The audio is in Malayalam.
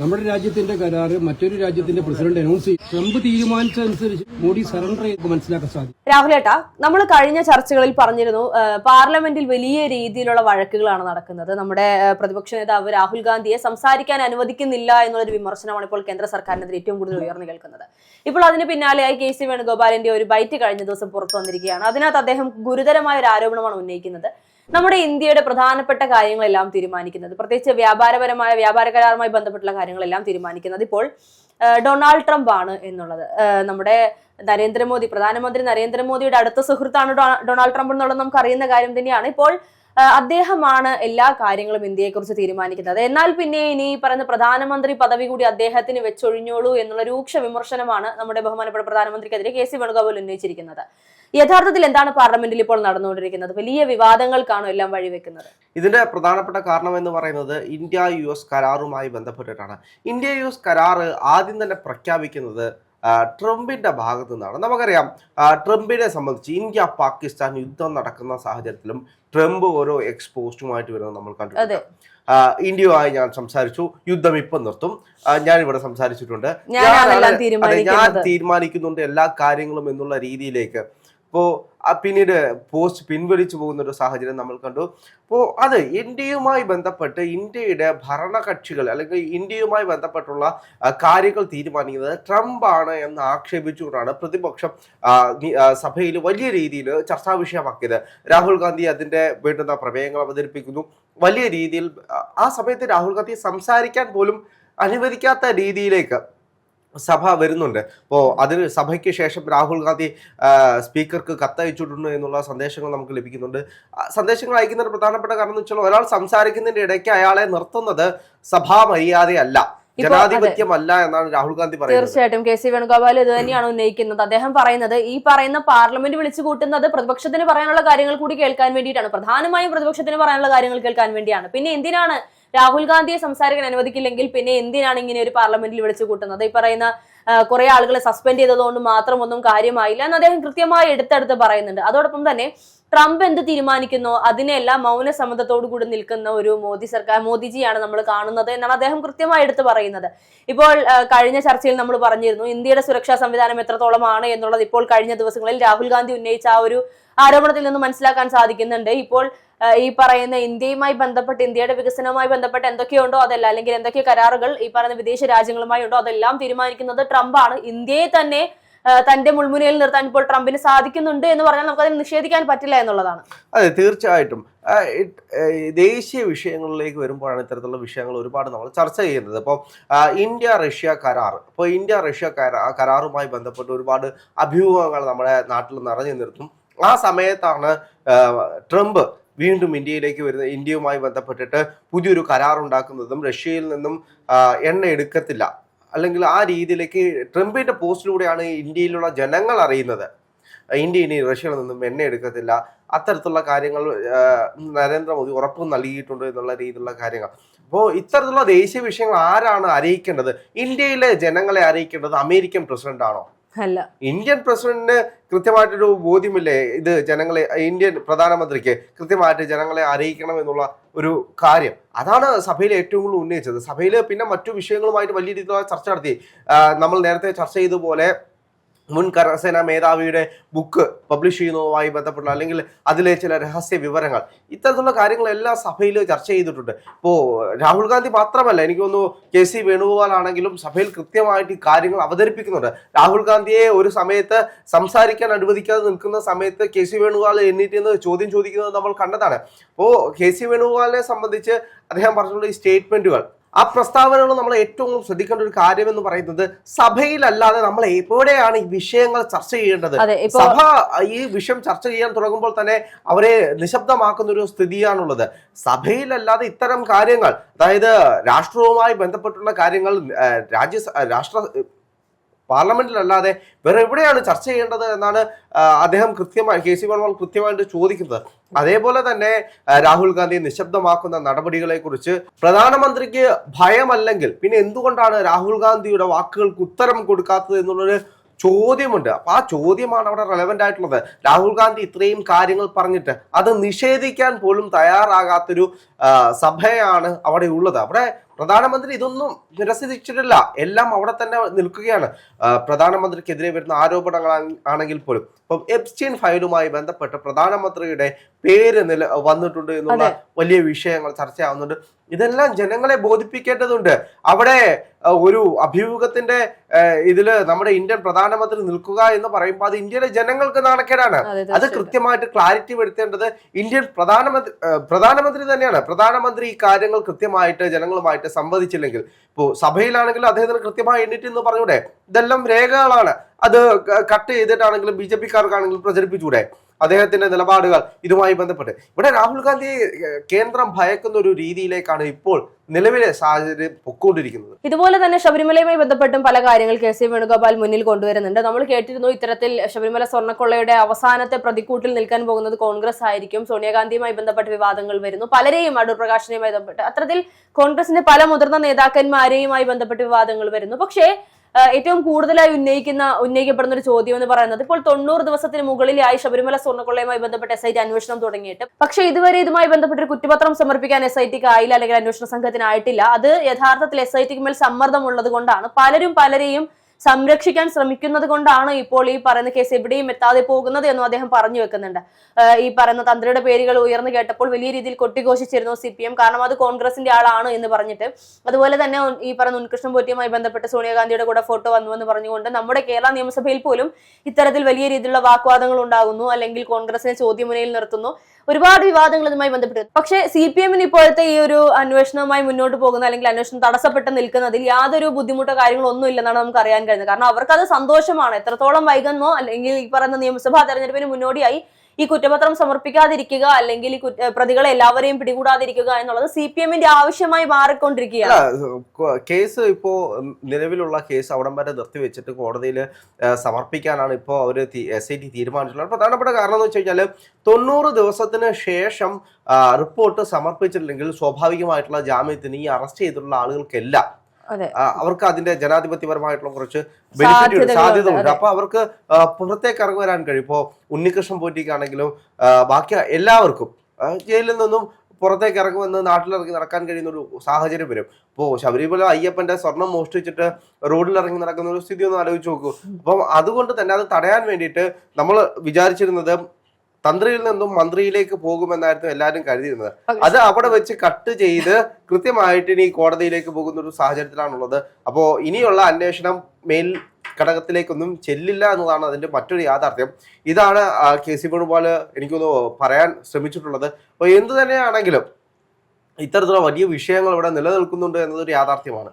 നമ്മുടെ രാജ്യത്തിന്റെ കരാറ് മറ്റൊരു രാജ്യത്തിന്റെ പ്രസിഡന്റ് അനൗൺസ് ചെയ്യും. ട്രംപ് തീരുമാനിച്ചതനുസരിച്ച് മോഡി സറണ്ടർ ചെയ്ത് മനസ്സിലാക്കാൻ സാധിക്കും. രാഹുലേട്ടാ നമ്മൾ കഴിഞ്ഞ ചർച്ചകളിൽ പറഞ്ഞിരുന്നു പാർലമെന്റിൽ വലിയ രീതിയിലുള്ള വഴക്കുകളാണ് നടക്കുന്നത്. നമ്മുടെ പ്രതിപക്ഷ നേതാവ് രാഹുൽ ഗാന്ധിയെ സംസാരിക്കാൻ അനുവദിക്കുന്നില്ല എന്നുള്ളൊരു വിമർശനമാണ് ഇപ്പോൾ കേന്ദ്ര സർക്കാരിനെതിരെ ഏറ്റവും കൂടുതൽ ഉയർന്നു കേൾക്കുന്നത്. ഇപ്പോൾ അതിന് പിന്നാലെയായി കെ സി വേണുഗോപാലിന്റെ ഒരു ബൈറ്റ് കഴിഞ്ഞ ദിവസം പുറത്തു വന്നിരിക്കുകയാണ്. അതിനകത്ത് അദ്ദേഹം ഗുരുതരമായ ഒരു ആരോപണമാണ് ഉന്നയിക്കുന്നത്. നമ്മുടെ ഇന്ത്യയുടെ പ്രധാനപ്പെട്ട കാര്യങ്ങളെല്ലാം തീരുമാനിക്കുന്നത് പ്രത്യേകിച്ച് വ്യാപാരപരമായ വ്യാപാര കരാറുമായി ബന്ധപ്പെട്ടുള്ള കാര്യങ്ങളെല്ലാം തീരുമാനിക്കുന്നത് ഇപ്പോൾ ഡൊണാൾഡ് ട്രംപ് ആണ് എന്നുള്ളത് നമ്മുടെ നരേന്ദ്രമോദി പ്രധാനമന്ത്രി നരേന്ദ്രമോദിയുടെ അടുത്ത സുഹൃത്താണ് ഡൊണാൾഡ് ട്രംപ് എന്നുള്ളത് നമുക്ക് അറിയുന്ന കാര്യം തന്നെയാണ്. ഇപ്പോൾ അദ്ദേഹമാണ് എല്ലാ കാര്യങ്ങളും ഇന്ത്യയെക്കുറിച്ച് തീരുമാനിക്കുന്നത്. എന്നാൽ പിന്നെ ഇനി പറയുന്ന പ്രധാനമന്ത്രി പദവി കൂടി അദ്ദേഹത്തിന് വെച്ചൊഴിഞ്ഞോളൂ എന്നുള്ള രൂക്ഷ വിമർശനമാണ് നമ്മുടെ ബഹുമാനപ്പെട്ട പ്രധാനമന്ത്രിക്കെതിരെ കെ സി വേണുഗോപാൽ ഉന്നയിച്ചിരിക്കുന്നത്. യഥാർത്ഥത്തിൽ എന്താണ് പാർലമെന്റിൽ ഇപ്പോൾ നടന്നുകൊണ്ടിരിക്കുന്നത്? വലിയ വിവാദങ്ങൾക്കാണോ എല്ലാം വഴിവെക്കുന്നത്? ഇതിന്റെ പ്രധാനപ്പെട്ട കാരണം എന്ന് പറയുന്നത് ഇന്ത്യ യു എസ് കരാറുമായി ബന്ധപ്പെട്ടിട്ടാണ്. ഇന്ത്യ യു എസ് കരാറ് ആദ്യം തന്നെ പ്രഖ്യാപിക്കുന്നത് ട്രംപിന്റെ ഭാഗത്തു നിന്നാണ് നമുക്കറിയാം ട്രംപിനെ സംബന്ധിച്ച് ഇന്ത്യ പാകിസ്ഥാൻ യുദ്ധം നടക്കുന്ന സാഹചര്യത്തിലും ട്രംപ് ഓരോ എക്സ്പോസ്റ്റുമായിട്ട് വരുന്നത് നമ്മൾ. കണ്ടിട്ടുണ്ട്. ഇന്ത്യയുമായി ഞാൻ സംസാരിച്ചു. യുദ്ധം ഇപ്പം നിർത്തും. ഞാൻ ഇവിടെ സംസാരിച്ചിട്ടുണ്ട്. ഞാൻ തീരുമാനിക്കുന്നുണ്ട് എല്ലാ കാര്യങ്ങളും എന്നുള്ള രീതിയിലേക്ക്. ഇപ്പോൾ പിന്നീട് പോസ്റ്റ് പിൻവലിച്ചു പോകുന്ന ഒരു സാഹചര്യം നമ്മൾ കണ്ടു. അപ്പോൾ അത് ഇന്ത്യയുമായി ബന്ധപ്പെട്ട് ഇന്ത്യയുടെ ഭരണകക്ഷികൾ അല്ലെങ്കിൽ ഇന്ത്യയുമായി ബന്ധപ്പെട്ടുള്ള കാര്യങ്ങൾ തീരുമാനിക്കുന്നത് ട്രംപ് ആണ് എന്ന് ആക്ഷേപിച്ചുകൊണ്ടാണ് പ്രതിപക്ഷം സഭയിൽ വലിയ രീതിയിൽ ചർച്ചാ വിഷയമാക്കിയത്. രാഹുൽ ഗാന്ധി അതിന്റെ വേണ്ടുന്ന പ്രമേയങ്ങൾ അവതരിപ്പിക്കുന്നു. വലിയ രീതിയിൽ ആ സമയത്ത് രാഹുൽ ഗാന്ധി സംസാരിക്കാൻ പോലും അനുവദിക്കാത്ത രീതിയിലേക്ക് സഭ വരുന്നുണ്ട്. അപ്പോൾ അതിന് സഭയ്ക്ക് ശേഷം രാഹുൽ ഗാന്ധി സ്പീക്കർക്ക് കത്തയച്ചിട്ടുണ്ട് എന്നുള്ള സന്ദേശങ്ങൾ നമുക്ക് ലഭിക്കുന്നുണ്ട്. സന്ദേശങ്ങൾ അയക്കുന്നതിന് പ്രധാനപ്പെട്ട കാരണം എന്ന് വെച്ചാൽ ഒരാൾ സംസാരിക്കുന്നതിന്റെ ഇടയ്ക്ക് അയാളെ നിർത്തുന്നത് സഭാ മര്യാദയല്ല ജനാധിപത്യമല്ല എന്നാണ് രാഹുൽ ഗാന്ധി പറയുന്നത്. തീർച്ചയായിട്ടും കെ സി വേണുഗോപാൽ ഇത് തന്നെയാണ് ഉന്നയിക്കുന്നത്. അദ്ദേഹം പറയുന്നത് ഈ പറയുന്ന പാർലമെന്റ് വിളിച്ചു കൂട്ടുന്നത് പ്രതിപക്ഷത്തിന് പറയാനുള്ള കാര്യങ്ങൾ കൂടി കേൾക്കാൻ വേണ്ടിയിട്ടാണ്. പ്രധാനമായും പ്രതിപക്ഷത്തിന് പറയാനുള്ള കാര്യങ്ങൾ കേൾക്കാൻ വേണ്ടിയാണ്. പിന്നെ എന്തിനാണ് രാഹുൽ ഗാന്ധിയെ സംസാരിക്കാൻ അനുവദിക്കില്ലെങ്കിൽ പിന്നെ എന്തിനാണ് ഇങ്ങനെ ഒരു പാർലമെന്റിൽ വിളിച്ചു കൂട്ടുന്നത്? ഈ പറയുന്ന കുറെ ആളുകളെ സസ്പെൻഡ് ചെയ്തതുകൊണ്ട് മാത്രം ഒന്നും കാര്യമായില്ല എന്ന് അദ്ദേഹം കൃത്യമായി എടുത്തെടുത്ത് പറയുന്നുണ്ട്. അതോടൊപ്പം തന്നെ ട്രംപ് എന്ത് തീരുമാനിക്കുന്നോ? അതിനെല്ലാം മൗന സമ്മതത്തോടു കൂടി നിൽക്കുന്ന ഒരു മോദി സർക്കാർ മോദിജിയാണ് നമ്മൾ കാണുന്നത് എന്നാണ് അദ്ദേഹം കൃത്യമായി എടുത്ത് പറയുന്നത്. ഇപ്പോൾ കഴിഞ്ഞ ചർച്ചയിൽ നമ്മൾ പറഞ്ഞിരുന്നു ഇന്ത്യയുടെ സുരക്ഷാ സംവിധാനം എത്രത്തോളമാണ് എന്നുള്ളത് ഇപ്പോൾ കഴിഞ്ഞ ദിവസങ്ങളിൽ രാഹുൽ ഗാന്ധി ഉന്നയിച്ച ആ ഒരു ആരോപണത്തിൽ നിന്ന് മനസ്സിലാക്കാൻ സാധിക്കുന്നുണ്ട്. ഇപ്പോൾ ഈ പറയുന്ന ഇന്ത്യയുമായി ബന്ധപ്പെട്ട് ഇന്ത്യയുടെ വികസനവുമായി ബന്ധപ്പെട്ട് എന്തൊക്കെയുണ്ടോ അതല്ല അല്ലെങ്കിൽ എന്തൊക്കെ കരാറുകൾ ഈ പറയുന്ന വിദേശ രാജ്യങ്ങളുമായി ഉണ്ടോ അതെല്ലാം തീരുമാനിക്കുന്നത് ട്രംപാണ്. ഇന്ത്യയെ തന്നെ തന്റെ മുൾമുനയിൽ നിർത്താൻ ഇപ്പോൾ ട്രംപിന് സാധിക്കുന്നുണ്ട് എന്ന് പറഞ്ഞാൽ നമുക്ക് നമുക്കതിന് നിഷേധിക്കാൻ പറ്റില്ല എന്നുള്ളതാണ്. അതെ തീർച്ചയായിട്ടും. ദേശീയ വിഷയങ്ങളിലേക്ക് വരുമ്പോഴാണ് ഇത്തരത്തിലുള്ള വിഷയങ്ങൾ ഒരുപാട് നമ്മൾ ചർച്ച ചെയ്യുന്നത്. അപ്പോൾ ഇന്ത്യ റഷ്യ കരാർ. ഇപ്പോൾ ഇന്ത്യ റഷ്യ കരാ കരാറുമായി ബന്ധപ്പെട്ട് ഒരുപാട് അഭ്യൂഹങ്ങൾ നമ്മുടെ നാട്ടിൽ നിറഞ്ഞു നിർത്തും ആ സമയത്താണ് ട്രംപ് വീണ്ടും ഇന്ത്യയിലേക്ക് വരുന്ന ഇന്ത്യയുമായി ബന്ധപ്പെട്ടിട്ട് പുതിയൊരു കരാർ ഉണ്ടാക്കുന്നതും റഷ്യയിൽ നിന്നും എണ്ണ എടുക്കത്തില്ല അല്ലെങ്കിൽ ആ രീതിയിലേക്ക് ട്രംപിന്റെ പോസ്റ്റിലൂടെയാണ് ഇന്ത്യയിലുള്ള ജനങ്ങൾ അറിയുന്നത്. ഇന്ത്യ ഇനി റഷ്യയിൽ നിന്നും എണ്ണ എടുക്കത്തില്ല അത്തരത്തിലുള്ള കാര്യങ്ങൾ നരേന്ദ്രമോദി ഉറപ്പ് നൽകിയിട്ടുണ്ട് എന്നുള്ള രീതിയിലുള്ള കാര്യങ്ങൾ. അപ്പോൾ ഇത്തരത്തിലുള്ള ദേശീയ വിഷയങ്ങൾ ആരാണ് അറിയിക്കേണ്ടത്? ഇന്ത്യയിലെ ജനങ്ങളെ അറിയിക്കേണ്ടത് അമേരിക്കൻ പ്രസിഡന്റ് ആണോ അല്ല. ഇന്ത്യൻ പ്രസിഡന്റിന് കൃത്യമായിട്ടൊരു ബോധ്യമില്ലേ? ഇത് ജനങ്ങളെ ഇന്ത്യൻ പ്രധാനമന്ത്രിക്ക് കൃത്യമായിട്ട് ജനങ്ങളെ അറിയിക്കണം എന്നുള്ള ഒരു കാര്യം. അതാണ് സഭയിൽ ഏറ്റവും കൂടുതൽ ഉന്നയിച്ചത്. സഭയിൽ പിന്നെ മറ്റു വിഷയങ്ങളുമായിട്ട് വലിയ രീതിയിലുള്ള ചർച്ച നടത്തി. നമ്മൾ നേരത്തെ ചർച്ച ചെയ്തതുപോലെ മുൻ കരസേനാ മേധാവിയുടെ ബുക്ക് പബ്ലിഷ് ചെയ്യുന്നതുമായി ബന്ധപ്പെട്ടുള്ള അല്ലെങ്കിൽ അതിലെ ചില രഹസ്യ വിവരങ്ങൾ. ഇത്തരത്തിലുള്ള കാര്യങ്ങളെല്ലാം സഭയിൽ ചർച്ച ചെയ്തിട്ടുണ്ട്. ഇപ്പോൾ രാഹുൽ ഗാന്ധി മാത്രമല്ല എനിക്ക് തോന്നുന്നു കെ സി വേണുഗോപാൽ ആണെങ്കിലും സഭയിൽ കൃത്യമായിട്ട് ഈ കാര്യങ്ങൾ അവതരിപ്പിക്കുന്നുണ്ട്. രാഹുൽ ഗാന്ധിയെ ഒരു സമയത്ത് സംസാരിക്കാൻ അനുവദിക്കാതെ നിൽക്കുന്ന സമയത്ത് കെ സി വേണുഗോപാൽ എണ്ണീറ്റ് ചോദ്യം ചോദിക്കുന്നത് നമ്മൾ കണ്ടതാണ്. അപ്പോൾ കെ സി വേണുഗോപാലിനെ സംബന്ധിച്ച് അദ്ദേഹം പറഞ്ഞിട്ടുള്ള ഈ സ്റ്റേറ്റ്മെന്റുകൾ ആ പ്രസ്താവനകൾ നമ്മൾ ഏറ്റവും ശ്രദ്ധിക്കേണ്ട ഒരു കാര്യം എന്ന് പറയുന്നത് സഭയിലല്ലാതെ നമ്മൾ എവിടെയാണ് ഈ വിഷയങ്ങൾ ചർച്ച ചെയ്യേണ്ടത്? സഭ ഈ വിഷയം ചർച്ച ചെയ്യാൻ തുടങ്ങുമ്പോൾ തന്നെ അവരെ നിശബ്ദമാക്കുന്ന ഒരു സ്ഥിതിയാണുള്ളത്. സഭയിലല്ലാതെ ഇത്തരം കാര്യങ്ങൾ അതായത് രാഷ്ട്രവുമായി ബന്ധപ്പെട്ടുള്ള കാര്യങ്ങൾ രാജ്യ രാഷ്ട്ര പാർലമെന്റിലല്ലാതെ വേറെ എവിടെയാണ് ചർച്ച ചെയ്യേണ്ടത് എന്നാണ് അദ്ദേഹം കൃത്യമായി കെ സി വേണുഗോപാൽ കൃത്യമായിട്ട് ചോദിക്കുന്നത്. അതേപോലെ തന്നെ രാഹുൽ ഗാന്ധി നിശബ്ദമാക്കുന്ന നടപടികളെ കുറിച്ച് പ്രധാനമന്ത്രിക്ക് ഭയമല്ലെങ്കിൽ പിന്നെ എന്തുകൊണ്ടാണ് രാഹുൽ ഗാന്ധിയുടെ വാക്കുകൾക്ക് ഉത്തരം കൊടുക്കാത്തത് എന്നുള്ളൊരു ചോദ്യമുണ്ട്. അപ്പൊ ആ ചോദ്യമാണ് അവിടെ റെലവെന്റ് ആയിട്ടുള്ളത്. രാഹുൽ ഗാന്ധി ഇത്രയും കാര്യങ്ങൾ പറഞ്ഞിട്ട് അത് നിഷേധിക്കാൻ പോലും തയ്യാറാകാത്തൊരു സഭയാണ് അവിടെ ഉള്ളത് അവിടെ പ്രധാനമന്ത്രി ഇതൊന്നും നിരസിച്ചിട്ടില്ല. എല്ലാം അവിടെ തന്നെ നിൽക്കുകയാണ്. പ്രധാനമന്ത്രിക്കെതിരെ വരുന്ന ആരോപണങ്ങൾ ആണെങ്കിൽ പോലും. ഇപ്പം എപ്സ്റ്റീൻ ഫയലുമായി ബന്ധപ്പെട്ട് പ്രധാനമന്ത്രിയുടെ പേര് നില വന്നിട്ടുണ്ട് എന്നുള്ള വലിയ വിഷയങ്ങൾ ചർച്ചയാവുന്നുണ്ട്. ഇതെല്ലാം ജനങ്ങളെ ബോധിപ്പിക്കേണ്ടതുണ്ട്. അവിടെ ഒരു അഭിമുഖത്തിന്റെ ഇതിൽ നമ്മുടെ ഇന്ത്യൻ പ്രധാനമന്ത്രി നിൽക്കുക എന്ന് പറയുമ്പോൾ അത് ഇന്ത്യയിലെ ജനങ്ങൾക്ക് നാണക്കേടാണ്. അത് കൃത്യമായിട്ട് ക്ലാരിറ്റി വരുത്തേണ്ടത് ഇന്ത്യൻ പ്രധാനമന്ത്രി പ്രധാനമന്ത്രി തന്നെയാണ്. പ്രധാനമന്ത്രി ഈ കാര്യങ്ങൾ കൃത്യമായിട്ട് ജനങ്ങളുമായിട്ട് സംവദിച്ചില്ലെങ്കിൽ. ഇപ്പോൾ സഭയിലാണെങ്കിൽ അദ്ദേഹത്തിന് കൃത്യമായി എണ്ണിട്ട് എന്ന് പറഞ്ഞൂടെ? ഇതെല്ലാം രേഖകളാണ്. അത് കട്ട് ചെയ്തിട്ടാണെങ്കിലും ബി ജെ പിക്കാർക്കാണെങ്കിലും പ്രചരിപ്പിച്ചൂടെ? അദ്ദേഹത്തിന്റെ നിലപാടുകൾ ഇതുമായി ബന്ധപ്പെട്ട്. ഇവിടെ രാഹുൽ ഗാന്ധി കേന്ദ്രം ഭയക്കുന്ന ഒരു രീതിയിലേക്കാണ് ഇപ്പോൾ നിലവിലെ സാഹചര്യം പൊക്കോണ്ടിരിക്കുന്നത്. ഇതുപോലെ തന്നെ ശബരിമലയുമായി ബന്ധപ്പെട്ടും പല കാര്യങ്ങൾ കെ സി വേണുഗോപാൽ മുന്നിൽ കൊണ്ടുവരുന്നുണ്ട്. നമ്മൾ കേട്ടിരുന്നു ഇത്തരത്തിൽ ശബരിമല സ്വർണക്കൊള്ളയുടെ അവസാനത്തെ പ്രതിക്കൂട്ടിൽ നിൽക്കാൻ പോകുന്നത് കോൺഗ്രസ് ആയിരിക്കും. സോണിയാഗാന്ധിയുമായി ബന്ധപ്പെട്ട വിവാദങ്ങൾ വരുന്നു. പലരെയും അടൂർ പ്രകാശിനെയുമായി ബന്ധപ്പെട്ട്. അത്തരത്തിൽ കോൺഗ്രസിന്റെ പല മുതിർന്ന നേതാക്കന്മാരെയുമായി ബന്ധപ്പെട്ട് വിവാദങ്ങൾ വരുന്നു. പക്ഷേ ഏറ്റവും കൂടുതലായി ഉന്നയിക്കുന്ന ഉന്നയിക്കപ്പെടുന്ന ഒരു ചോദ്യം എന്ന് പറയുന്നത് ഇപ്പോൾ തൊണ്ണൂറ് ദിവസത്തിന് മുകളിലായി ശബരിമല സ്വർണക്കൊള്ളയുമായി ബന്ധപ്പെട്ട് എസ് ഐ ടി അന്വേഷണം തുടങ്ങിയിട്ട്. പക്ഷെ ഇതുവരെ ഇതുമായി ബന്ധപ്പെട്ട് ഒരു കുറ്റപത്രം സമർപ്പിക്കാൻ എസ് ഐ ടിക്ക് ആയില്ല അല്ലെങ്കിൽ അന്വേഷണ സംഘത്തിനായിട്ടില്ല അത് യഥാർത്ഥത്തിൽ എസ് ഐ ടിക്ക് മേൽ സമ്മർദ്ദമുള്ളത് കൊണ്ടാണ്. പലരും പലരെയും സംരക്ഷിക്കാൻ ശ്രമിക്കുന്നത് കൊണ്ടാണ് ഇപ്പോൾ ഈ പറയുന്ന കേസ് എവിടെയും എത്താതെ പോകുന്നത് എന്നും അദ്ദേഹം പറഞ്ഞു വെക്കുന്നുണ്ട്. ഈ പറയുന്ന തന്ത്രിയുടെ പേരുകൾ ഉയർന്നു കേട്ടപ്പോൾ വലിയ രീതിയിൽ കൊട്ടിഘോഷിച്ചിരുന്നു സി പി എം കാരണം അത് കോൺഗ്രസിന്റെ ആളാണ് എന്ന് പറഞ്ഞിട്ട്. അതുപോലെ തന്നെ ഈ പറയുന്ന ഉൻകൃഷ്ണൻ പോറ്റിയുമായി ബന്ധപ്പെട്ട് സോണിയാഗാന്ധിയുടെ കൂടെ ഫോട്ടോ വന്നു എന്ന് പറഞ്ഞുകൊണ്ട് നമ്മുടെ കേരള നിയമസഭയിൽ പോലും ഇത്തരത്തിൽ വലിയ രീതിയിലുള്ള വാക്വാദങ്ങൾ ഉണ്ടാകുന്നു അല്ലെങ്കിൽ കോൺഗ്രസിനെ ചോദ്യമുനയിൽ നിർത്തുന്നു. ഒരുപാട് വിവാദങ്ങൾ ഇതുമായി ബന്ധപ്പെട്ട് പക്ഷേ സി പി എമ്മിന് ഇപ്പോഴത്തെ ഈ ഒരു അന്വേഷണവുമായി മുന്നോട്ട് പോകുന്ന അല്ലെങ്കിൽ അന്വേഷണം തടസ്സപ്പെട്ട് നിൽക്കുന്നതിൽ യാതൊരു ബുദ്ധിമുട്ടോ കാര്യങ്ങളോ ഒന്നും ഇല്ലെന്നാണ് നമുക്ക് അറിയാൻ കഴിയുന്നത് കാരണം അവർക്ക് അത് സന്തോഷമാണ്. എത്രത്തോളം വൈകുന്നോ അല്ലെങ്കിൽ ഈ പറയുന്ന നിയമസഭാ തെരഞ്ഞെടുപ്പിന് മുന്നോടിയായി ഈ കുറ്റപത്രം സമർപ്പിക്കാതിരിക്കുക അല്ലെങ്കിൽ ഈ പ്രതികളെ എല്ലാവരെയും പിടികൂടാതിരിക്കുക എന്നുള്ളത് സി പി എമ്മിന്റെ ആവശ്യമായി മാറിക്കൊണ്ടിരിക്കുകയാണ്. കേസ് ഇപ്പോ നിലവിലുള്ള കേസ് അവിടം വരെ നിർത്തിവെച്ചിട്ട് കോടതിയിൽ സമർപ്പിക്കാനാണ് ഇപ്പോൾ അവർ എസ് ഐ ടി തീരുമാനിച്ചിട്ടുള്ളത്. പ്രധാനപ്പെട്ട കാരണം എന്ന് വെച്ച് കഴിഞ്ഞാൽ തൊണ്ണൂറ് ദിവസത്തിന് ശേഷം റിപ്പോർട്ട് സമർപ്പിച്ചിട്ടില്ലെങ്കിൽ സ്വാഭാവികമായിട്ടുള്ള ജാമ്യത്തിന് ഈ അറസ്റ്റ് ചെയ്തിട്ടുള്ള ആളുകൾക്കെല്ലാം അവർക്ക് അതിന്റെ ജനാധിപത്യപരമായിട്ടുള്ള കുറച്ച് ബെനിഫിറ്റ് ഒരു സാധ്യത ഉണ്ട് അപ്പൊ അവർക്ക് പുറത്തേക്ക് ഇറങ്ങി വരാൻ കഴിയും. ഇപ്പോ ഉണ്ണികൃഷ്ണൻ പോറ്റിക്കാണെങ്കിലും ബാക്കി എല്ലാവർക്കും ജയിലിൽ നിന്നും പുറത്തേക്ക് ഇറങ്ങുമെന്ന് നാട്ടിലിറങ്ങി നടക്കാൻ കഴിയുന്ന ഒരു സാഹചര്യം വരും. ഇപ്പോ ശബരിമല അയ്യപ്പന്റെ സ്വർണം മോഷ്ടിച്ചിട്ട് റോഡിൽ ഇറങ്ങി നടക്കുന്ന ഒരു സ്ഥിതി ഒന്ന് ആലോചിച്ച് നോക്കൂ. അപ്പം അതുകൊണ്ട് തന്നെ അത് തടയാൻ വേണ്ടിയിട്ട് നമ്മൾ വിചാരിച്ചിരുന്നത് തന്ത്രിയിൽ നിന്നും മന്ത്രിയിലേക്ക് പോകുമെന്നായിരുന്നു എല്ലാവരും കരുതിയിരുന്നത്. അത് അവിടെ വെച്ച് കട്ട് ചെയ്ത് കൃത്യമായിട്ട് ഇനി കോടതിയിലേക്ക് പോകുന്ന ഒരു സാഹചര്യത്തിലാണുള്ളത്. അപ്പോ ഇനിയുള്ള അന്വേഷണം മേൽ ഘടകത്തിലേക്കൊന്നും ചെല്ലില്ല എന്നതാണ് അതിന്റെ മറ്റൊരു യാഥാർത്ഥ്യം. ഇതാണ് കെ സി വേണുഗോപാൽ എനിക്കൊന്ന് പറയാൻ ശ്രമിച്ചിട്ടുള്ളത്. അപ്പോൾ എന്ത് തന്നെയാണെങ്കിലും ഇത്തരത്തിലുള്ള വലിയ വിഷയങ്ങൾ ഇവിടെ നിലനിൽക്കുന്നുണ്ട് എന്നതൊരു യാഥാർത്ഥ്യമാണ്.